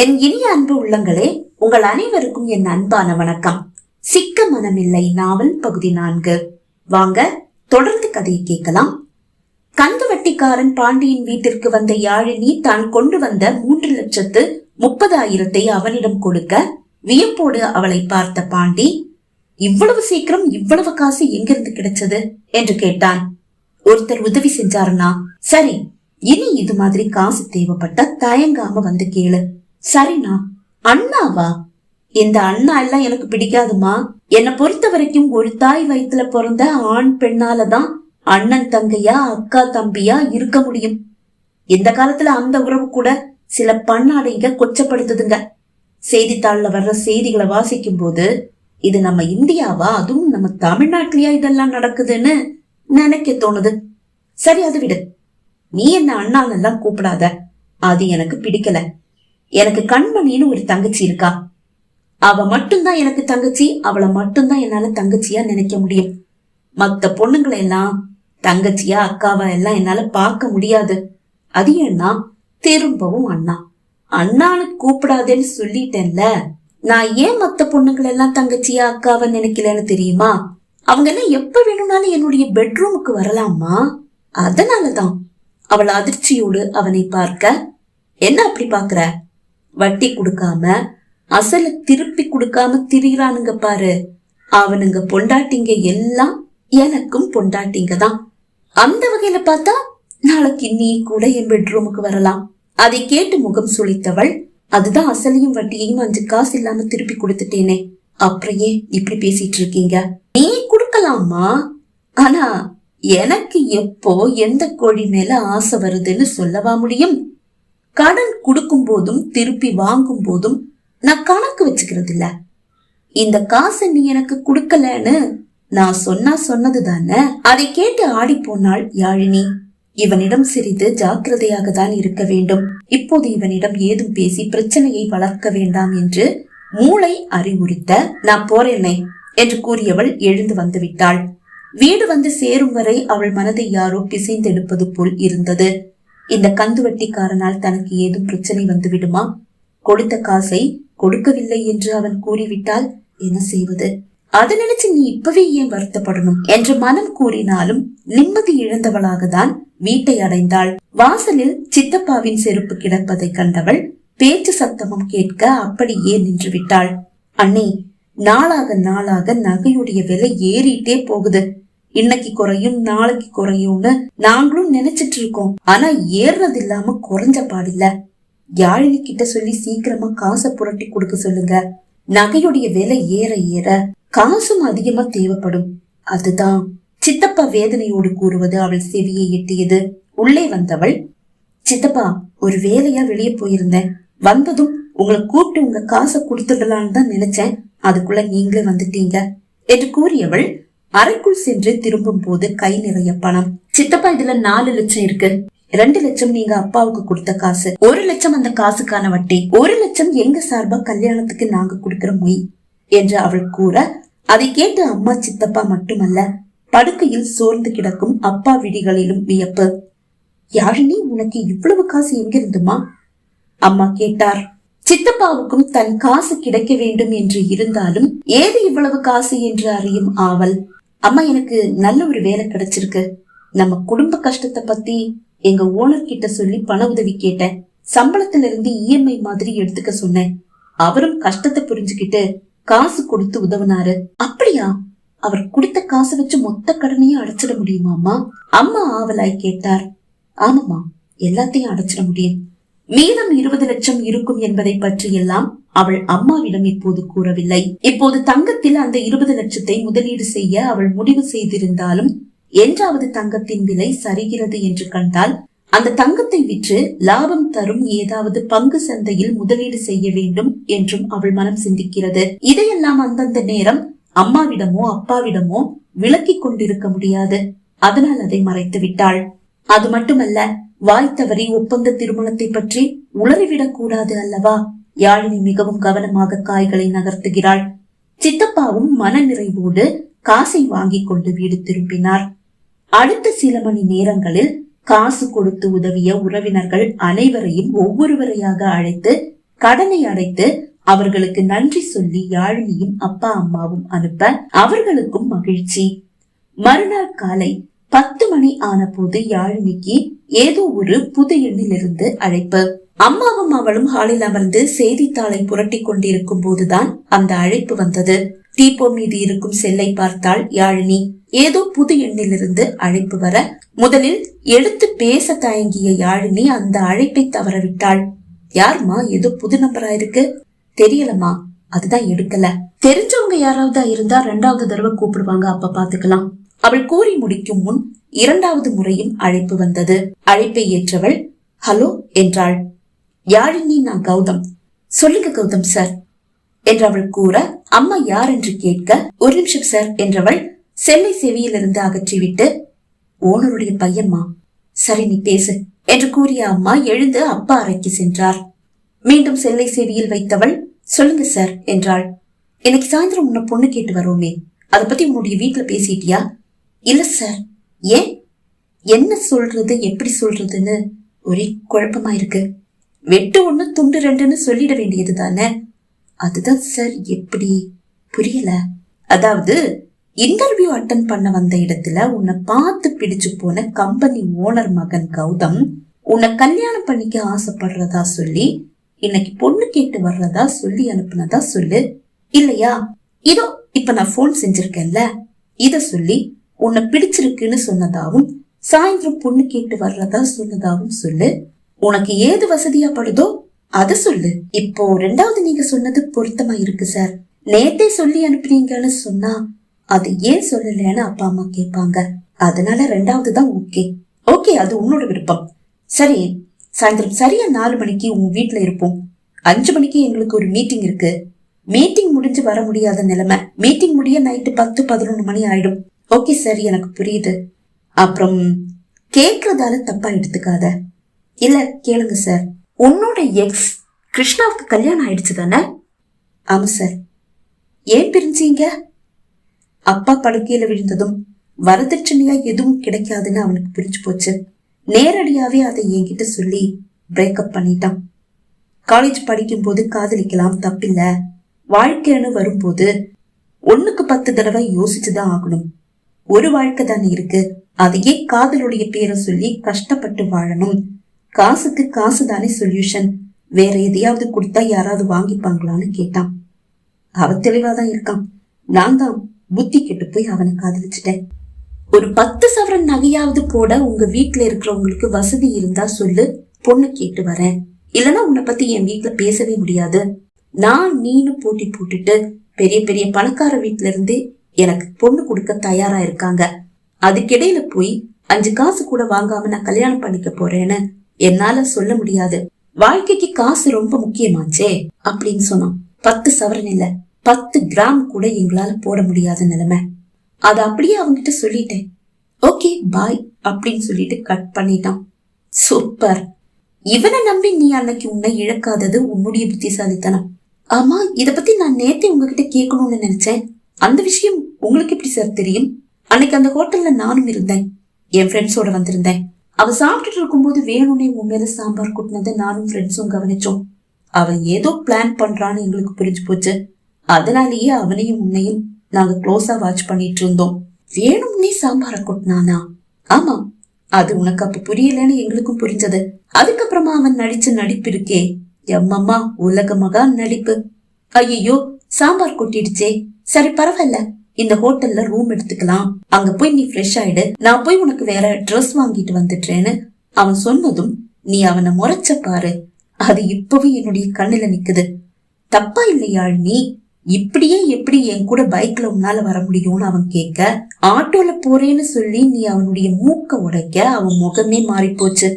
என் இனிய அன்பு உள்ளங்களே உங்கள் அனைவருக்கும் என் அன்பான வணக்கம். சிக்க மனமில்லை நாவல் பகுதி நான்கு. வாங்க தொடர்ந்து கதையை கேட்கலாம். கந்துவட்டிக்காரன் பாண்டியின் வீட்டிற்கு வந்த யாழினி தான் கொண்டு வந்த மூன்று லட்சத்து முப்பதாயிரத்தை அவனிடம் கொடுக்க வியப்போடு அவளை பார்த்த பாண்டி இவ்வளவு சீக்கிரம் இவ்வளவு காசு எங்கிருந்து கிடைச்சது? என்று கேட்டான். ஒருத்தர் உதவி செஞ்சாருன்னா சரி இனி இது மாதிரி காசு தேவைப்பட்டா தயங்காம வந்து கேளு. சரிண்ணா. அண்ணாவா? இந்த அண்ணா எல்லாம் எனக்கு பிடிக்காதுமா. என்னை பொறுத்த வரைக்கும் ஒரு தாய் வயித்துல பிறந்த ஆண் பெண்ணாலதான் அண்ணன் தங்கையா அக்கா தம்பியா இருக்க முடியும். இந்த காலத்துல அந்த உறவு கூட சில பண்ணாடைங்க கொச்சப்படுத்துதுங்க. செய்தித்தாள்ல வர்ற செய்திகளை வாசிக்கும் போது இது நம்ம இந்தியாவா? அதுவும் நம்ம தமிழ்நாட்டிலயா இதெல்லாம் நடக்குதுன்னு நினைக்க தோணுது. சரி அது விடு. நீ என்ன அண்ணாலெல்லாம் கூப்பிடாத. அது எனக்கு பிடிக்கல. எனக்கு கண்மணின்னு ஒரு தங்கச்சி இருக்கா? அவ மட்டும்தான் எனக்கு தங்கச்சி அவளை மட்டும்தான் என்னால தங்கச்சியா நினைக்க முடியும். மத்த பொண்ணுங்களை எல்லாம் தங்கச்சியா அக்காவா எல்லாம் என்னால பார்க்க முடியாது. அது ஏன்னா திரும்பவும் அண்ணா. அண்ணான்னு கூப்பிடாதேன்னு சொல்லிட்டேன்ல நான் ஏன் மத்த பொண்ணுங்களை எல்லாம் தங்கச்சியா அக்காவை நினைக்கலன்னு தெரியுமா? அவங்க எல்லாம் எப்ப வேணும்னாலும் என்னுடைய பெட்ரூமுக்கு வரலாமா? அதனாலதான். அவள் அதிர்ச்சியோடு அவனை பார்க்க என்ன அப்படி பாக்குற வட்டி கொடுக்காம அசல திருப்பி கொடுக்காம திரியிறானுங்க பாரு. அவனுங்க பொண்டாட்டிங்க எல்லாம் எனக்கும் பொண்டாட்டிங்க தான். அந்த வகையில பார்த்தா நாளைக்கு நீ கூட என் பெட்ரூமுக்கு வரலாம். அதை கேட்டு முகம் சுளித்தவள் அதுதான் அசலையும் வட்டியையும் அஞ்சு காசு இல்லாம திருப்பி கொடுத்துட்டேனே. அப்புறம் ஏன் இப்படி பேசிட்டு இருக்கீங்க. நீ கொடுக்கலாமா? ஆனா எனக்கு எப்போ எந்த கோழி மேல ஆசை வருதுன்னு சொல்லவா முடியும்? கடன் கொடுக்கும் போதும் திருப்பி வாங்கும் போதும் நான் கணக்கு வச்சுக்கிறது இல்ல இந்த காசை நீ எனக்கு கொடுக்கலன்னு நான் சொன்னா சொன்னது தானே அதை கேட்டு ஆடி போனாள் யாழினி. இவனிடம் சிறிது ஜாக்கிரதையாக தான் இருக்க வேண்டும். இப்போது இவனிடம் ஏதும் பேசி பிரச்சனையை வளர்க்க வேண்டாம் என்று மூளை அறிவுறுத்த நான் போறேனே என்று கூறியவள் எழுந்து வந்து விட்டாள் வீடு வந்து சேரும் வரை அவள் மனதை யாரோ பிசைந்தெடுப்பது போல் இருந்தது. இந்த கந்துவட்டிக்காரனால் தனக்கு ஏதும் பிரச்சனை வந்துவிடுமா? கொடுத்த காசை கொடுக்கவில்லை என்று அவன் கூறிவிட்டால் என்ன செய்வது? அதை நினைச்சு நீ இப்பவே ஏன் வருத்தப்படணும்? என்று மனம் கூறினாலும் நிம்மதி இழந்தவளாக தான் வீட்டை அடைந்தாள். வாசலில் சித்தப்பாவின் செருப்பு கிடப்பதை கண்டவள் பேச்சு சத்தமும் கேட்க அப்படியே நின்று விட்டாள் அண்ணே நாளாக நாளாக நகையுடைய விலை ஏறிட்டே போகுது. இன்னைக்கு குறையும் நாளைக்கு குறையும்னு நாங்களும் நினைச்சிட்டு இருக்கோம் ஆனா ஏறுறது இல்லாம குறைஞ்ச பாடில்ல. யாழினி கிட்ட சொல்லி சீக்கிரமா காசை புரட்டி கொடுக்க சொல்லுங்க. நகையுடைய விலை ஏற ஏற காசும் அதிகமா தேவைப்படும். அதுதான் சித்தப்பா வேதனையோடு கூறுவது அவள் செவியை எட்டியது. உள்ளே வந்தவள் சித்தப்பா ஒரு வேலையா வெளியே போயிருந்தேன். வந்ததும் உங்களை கூப்பிட்டு உங்க காசை கொடுத்துடலான்னு தான் நினைச்சேன். அதுக்குள்ள நீங்களே வந்துட்டீங்க. என்று கூறியவள் அறைக்குள் சென்று திரும்பும் போது கை நிறைய பணம். சித்தப்பா இதுல நாலு லட்சம் இருக்கு. ரெண்டு லட்சம் நீங்க அப்பாவுக்கு கொடுத்த காசு. ஒரு லட்சம் அந்த காசுக்கான வட்டி. ஒரு லட்சம் எங்க சார்பா கல்யாணத்துக்கு நாங்க கொடுக்கிற மொய் என்று அவள் கூற அதை கேட்டு அம்மா சித்தப்பா மட்டுமல்ல படுக்கையில் சோர்ந்து கிடக்கும் அப்பா விடிகளிலும் வியப்பு. யாழினி உனக்கு இவ்வளவு காசு எங்கிருந்துமா? அம்மா கேட்டார். சித்தப்பாவுக்கும் தன் காசு கிடைக்க வேண்டும் என்று இருந்தாலும் ஏது இவ்வளவு காசு என்று அறியும் ஆவல். அம்மா எனக்கு நல்ல ஒரு வேலை கிடைச்சிருக்கு. நம்ம குடும்ப கஷ்டத்தை பத்தி எங்க ஓனர் கிட்ட சொல்லி பண உதவி கேட்டேன். சம்பளத்துல இருந்து இஎம்ஐ மாதிரி எடுத்துக்க சொன்னேன். அவரும் கஷ்டத்தை புரிஞ்சுக்கிட்டு காசு கொடுத்து உதவுனாரு. அப்படியா? அவர் கொடுத்த காசை வச்சு மொத்த கடனையும் அடைச்சிட முடியுமாமா அம்மா? ஆவலாய் கேட்டார். ஆமாமா எல்லாத்தையும் அடைச்சிட முடியும். மீதம் இருபது லட்சம் இருக்கும் என்பதை பற்றியெல்லாம் அவள் அம்மாவிடம் இப்போது கூறவில்லை. இப்போது தங்கத்தில் அந்த இருபது லட்சத்தை முதலீடு செய்ய அவள் முடிவு செய்திருந்தாலும் என்றாவது தங்கத்தின் விலை சரிகிறது என்று கண்டால் அந்த தங்கத்தை விற்று லாபம் தரும் ஏதாவது பங்கு சந்தையில் முதலீடு செய்ய வேண்டும் என்றும் அவள் மனம் சிந்திக்கிறது. இதையெல்லாம் அந்தந்த நேரம் அம்மாவிடமோ அப்பாவிடமோ விளக்கிக் கொண்டிருக்க முடியாது. அதனால் அதை மறைத்து விட்டாள் அது மட்டுமல்ல வாய் தவறி ஒப்பந்த திருமணத்தை பற்றி உளறிவிடக் கூடாது அல்லவா? யாழினி மிகவும் கவனமாக காய்களை நகர்த்துகிறாள். சித்தப்பாவும் மன நிறைவோடு காசை வாங்கிக் கொண்டு வீடு திரும்பினார். அடுத்த சில மணி நேரங்களில் காசு கொடுத்து உதவிய உறவினர்கள் அனைவரையும் ஒவ்வொருவரையாக அழைத்து கடனை அடைத்து அவர்களுக்கு நன்றி சொல்லி யாழினியும் அப்பா அம்மாவும் அனுப்ப அவர்களுக்கும் மகிழ்ச்சி. மறுநாள் காலை பத்து மணி ஆன போது யாழினிக்கு ஏதோ ஒரு புது எண்ணிலிருந்து அழைப்பு. அம்மாவும் அவளும் ஹாலில் அமர்ந்து செய்தித்தாளை புரட்டி கொண்டிருக்கும் போதுதான் அந்த அழைப்பு வந்தது. டீப்போ மீது இருக்கும் செல்லை பார்த்தாள் யாழினி. ஏதோ புது எண்ணிலிருந்து அழைப்பு வர முதலில் எடுத்து பேச தயங்கிய யாழினி அந்த அழைப்பை தவறவிட்டாள். யாருமா ஏதோ புது நம்பரா இருக்கு? தெரியலமா அதுதான் எடுக்கல. தெரிஞ்சவங்க யாராவது இருந்தா ரெண்டாவது தடவை கூப்பிடுவாங்க அப்ப பாத்துக்கலாம். அவள் கூறி முடிக்கும் முன் இரண்டாவது முறையும் அழைப்பு வந்தது. அழைப்பை ஏற்றவள் ஹலோ என்றாள். யாழினி நான் கௌதம்? சொல்லுங்க கௌதம் சார். என்று அவள் கூற அம்மா யார் என்று கேட்க ஒரு நிமிஷம் சார் என்றவள் செல்லை செவியிலிருந்து அகற்றிவிட்டு ஓனருடைய பையன்மா சரி நீ பேசு என்று கூறிய அம்மா எழுந்து அப்பா அறைக்கு சென்றார். மீண்டும் செல்லை செவியில் வைத்தவள் சொல்லுங்க சார் என்றாள். இன்னைக்கு சாயந்தரம் உன்னை பொண்ணு கேட்டு வரோமே. அதை பத்தி உன்னுடைய வீட்டுல பேசிட்டியா? இல்ல சார் ஏன்? என்ன சொல்றது? எப்படி சொல்றதுன்னு ஒரே குழப்பமா இருக்கு. வெட்டு ஒண்ணு துண்டு ரெண்டுன்னு சொல்லிட வேண்டியது தானே? அதுதான் சார் எப்படி? புரியல. அதாவது இன்டர்வியூ அட்டன் பண்ண வந்த இடத்துல உன்னை பார்த்து பிடிச்சு போன கம்பெனி ஓனர் மகன் கௌதம் உன்னை கல்யாணம் பண்ணிக்க ஆசைப்படுறதா சொல்லி இன்னைக்கு பொண்ணு கேட்டு வர்றதா சொல்லி அனுப்புனதா சொல்லு. இல்லையா? இதோ இப்ப நான் போன் செஞ்சிருக்கேன்ல. இத சொல்லி உன்னை பிடிச்சிருக்குன்னு சொன்னதாவும் சாயந்தரம் பொண்ணு கேட்டு வர்றதா சொன்னதாவும் சொல்லு. உனக்கு ஏது வசதியா படுதோ அத சொல்லு. இப்போ ரெண்டாவது நீங்க சொன்னது பொருத்தமா இருக்கு சார். நேத்தே சொல்லி அனுப்புனீங்கன்னு சொன்னா அது ஏன் சொல்லலன்னு அப்பா அம்மா கேட்பாங்க. அதனால ரெண்டாவது தான் ஓகே. ஓகே அது உன்னோட விருப்பம். சரி சாயந்தரம் சரியா நாலு மணிக்கு உன் வீட்டுல இருப்போம். அஞ்சு மணிக்கு எங்களுக்கு ஒரு மீட்டிங் இருக்கு. மீட்டிங் முடிஞ்சு வர முடியாத நிலைமை. மீட்டிங் முடிய நைட்டு பத்து பதினொன்று மணி ஆயிடும். ஓகே சார் எனக்கு புரியுது. அப்புறம் கேட்கறதால தப்பா எடுத்துக்காத. இல்ல கேளுங்க சார். உன்னோட எக்ஸ் கிருஷ்ணாவுக்கு கல்யாணம் ஆயிடுச்சு தானே? ஆமா சார். ஏன் பிரிஞ்சீங்க? அப்பா படுக்கையில விழுந்ததும் வரதட்சணையா எதுவும் கிடைக்காதுன்னு அவனுக்கு புரிஞ்சு போச்சு. நேரடியாவே அதை என்கிட்ட சொல்லி பிரேக்கப் பண்ணிட்டான். காலேஜ் படிக்கும் போது காதலிக்கலாம் தப்பில்ல. வாழ்க்கைன்னு வரும்போது ஒன்னுக்கு பத்து தடவை யோசிச்சுதான் ஆகணும். ஒரு வாழ்க்கை தானே இருக்கு? அதையே காதலுடைய பேரை சொல்லி கஷ்டப்பட்டு வாழணும். காசுக்கு காசு தானே சொல்யூஷன் வேற எதையாவது கொடுத்தா யாராவது வாங்கிப்பாங்களான்னு கேட்டான். அவ தெளிவாதான் இருக்கான். நான் தான் புத்தி கெட்டு போய் அவனை காதலிச்சிட்டேன். ஒரு பத்து சவரன் நகையாவது போட உங்க வீட்டுல இருக்கிறவங்களுக்கு வசதி இருந்தா சொல்லு பொண்ணு கேட்டு வரேன். இல்லனா உன்னை பத்தி என் வீட்டுல பேசவே முடியாது. நான் நீனு போட்டி போட்டுட்டு பெரிய பெரிய பணக்கார வீட்டுல இருந்து எனக்கு பொண்ணு கொடுக்க தயாரா இருக்காங்க. அதுக்கிடையில போய் அஞ்சு காசு கூட வாங்காம நான் கல்யாணம் பண்ணிக்க போறேன்னு என்னால சொல்ல முடியாது. வாழ்க்கைக்கு காசு ரொம்ப முக்கியமாச்சே அப்படின்னு சொன்னான். பத்து சவரன் இல்ல பத்து கிராம் கூட எங்களால போட முடியாத நிலைமை. அதை அப்படியே அவங்கிட்ட சொல்லிட்டேன். ஓகே பாய் அப்படின்னு சொல்லிட்டு கட் பண்ணிட்டான். சூப்பர். இவனை நம்பி நீ அன்னைக்கு உன்னை இழக்காதது உன்னுடைய புத்திசாலித்தனம். ஆமா இத பத்தி நான் நேத்தே உங்ககிட்ட கேட்கணும்னு நினைச்சேன். அந்த விஷயம் உங்களுக்கு எப்படி சார் தெரியும்? அன்னைக்கு அந்த ஹோட்டல்ல நானும் இருந்தேன். என் ஃப்ரெண்ட்ஸோட வந்திருந்தேன். அவ சாப்பிட்டுட்டு இருக்கும்போது வேணும்னே உன் மேல சாம்பார் கூட்டினதை நானும் ஃப்ரெண்ட்ஸும் கவனிச்சோம். அவன் ஏதோ பிளான் பண்றான்னு எங்களுக்கு புரிஞ்சு போச்சு. அதனாலேயே அவனையும் உன்னையும் நாங்க க்ளோஸா வாட்ச் பண்ணிட்டு இருந்தோம். வேணும்னே சாம்பார கொட்டினானா? ஆமா அது உனக்கு அப்ப புரியலன்னு எங்களுக்கும் புரிஞ்சது. அதுக்கப்புறமா அவன் நடிச்ச நடிப்பு இருக்கே. எம்மம்மா உலக மகா நடிப்பு. ஐயோ சாம்பார் கொட்டிடுச்சே. சரி பரவாயில்ல. இந்த ஹோட்டல்ல ரூம் எடுத்துக்கலாம். அங்க போய் நீ ஃப்ரெஷ் ஆயிடு. நான் போய் உனக்கு வேற ட்ரெஸ் வாங்கிட்டு வந்துட்டேன்னு அவன் சொன்னதும் நீ அவனை முறைச்ச பாரு. அது இப்பவும் என்னுடைய கண்ணுல நிக்குது. தப்பா இல்லையாள் நீ இப்படியே எப்படி என் கூட பைக்ல உன்னால வர முடியும்னு அவன் கேட்க ஆட்டோல போறேன்னு சொல்லி நீ அவனுடைய மூக்க உடைக்க அவன் முகமே மாறி போச்சு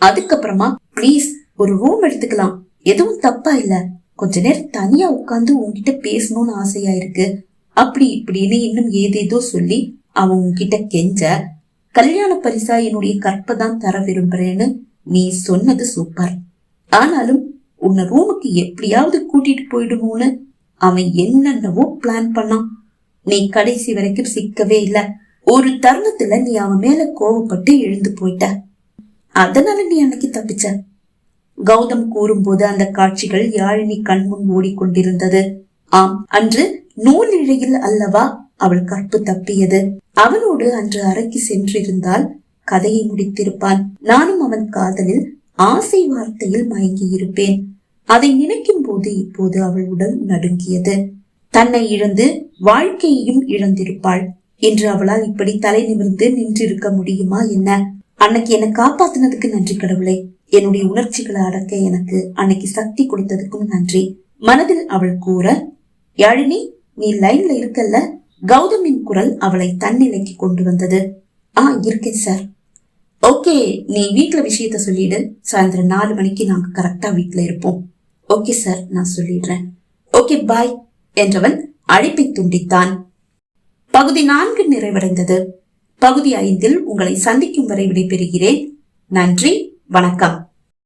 அதுக்கப்புறமா ப்ளீஸ் ஒரு ரூம் எடுத்துக்கலாம். எதுவும் தப்பா இல்ல. கொஞ்ச நேரம் தனியா உட்காந்து உன்கிட்ட பேசணும்னு ஆசையா இருக்கு. அப்படி இப்படின்னு இன்னும் ஏதேதோ சொல்லி அவன் உன்கிட்ட கெஞ்ச கல்யாண பரிசா என்னுடைய கற்பை தான் தர விரும்புறேன்னு நீ சொன்னது சூப்பர். ஆனாலும் உன்னை ரூமுக்கு எப்படியாவது கூட்டிட்டு போயிடுமோன்னு அவன் என்னென்னவோ பிளான் பண்ணான். நீ கடைசி வரைக்கும் சிக்கவே இல்ல. ஒரு தருணத்துல நீ அவன் மேல கோவப்பட்டு எழுந்து போயிட்ட. அதனால நீ அன்னைக்கு தப்பிச்ச. கௌதம் கூறும்போது அந்த காட்சிகள் யாழினி கண்முன் ஓடிக்கொண்டிருந்தது. ஆம் அன்று நூல் இழையில் அல்லவா அவள் கற்பு தப்பியது. அவனோடு அன்று அறைக்கு சென்றிருந்தால் கதையை முடித்திருப்பான். நானும் அவன் காதலில் ஆசை வார்த்தையில் மயங்கி இருப்பேன் அதை நினைக்கும் போது இப்போது அவள் உடல் நடுங்கியது. தன்னை இழந்து வாழ்க்கையையும் இழந்திருப்பாள். என்று அவளால் இப்படி தலை நிமிர்ந்து நின்றிருக்க முடியுமா என்ன? அன்னைக்கு என்னை காப்பாத்தினதுக்கு நன்றி கடவுளே. என்னுடைய உணர்ச்சிகளை அடக்க எனக்கு அன்னைக்கு சக்தி கொடுத்ததுக்கும் நன்றி. மனதில் அவள் கூற யாழினி நீ லைன்ல இருக்கல்ல? கௌதமின் குரல் அவளை தன்னிலைக்கு கொண்டு வந்தது. ஆ இருக்கேன் சார் ஓகே நீ வீட்டுல விஷயத்த சொல்லிடு. சாயந்தரம் நாலு மணிக்கு நாங்க கரெக்டா வீட்டுல இருப்போம். ஓகே சார் நான் சொல்லிடுறேன். ஓகே பாய் என்றவன் அழைப்பை துண்டித்தான். பகுதி நான்கு நிறைவடைந்தது. பகுதி ஐந்தில் உங்களை சந்திக்கும் வரை விடைபெறுகிறேன். நன்றி வணக்கம்.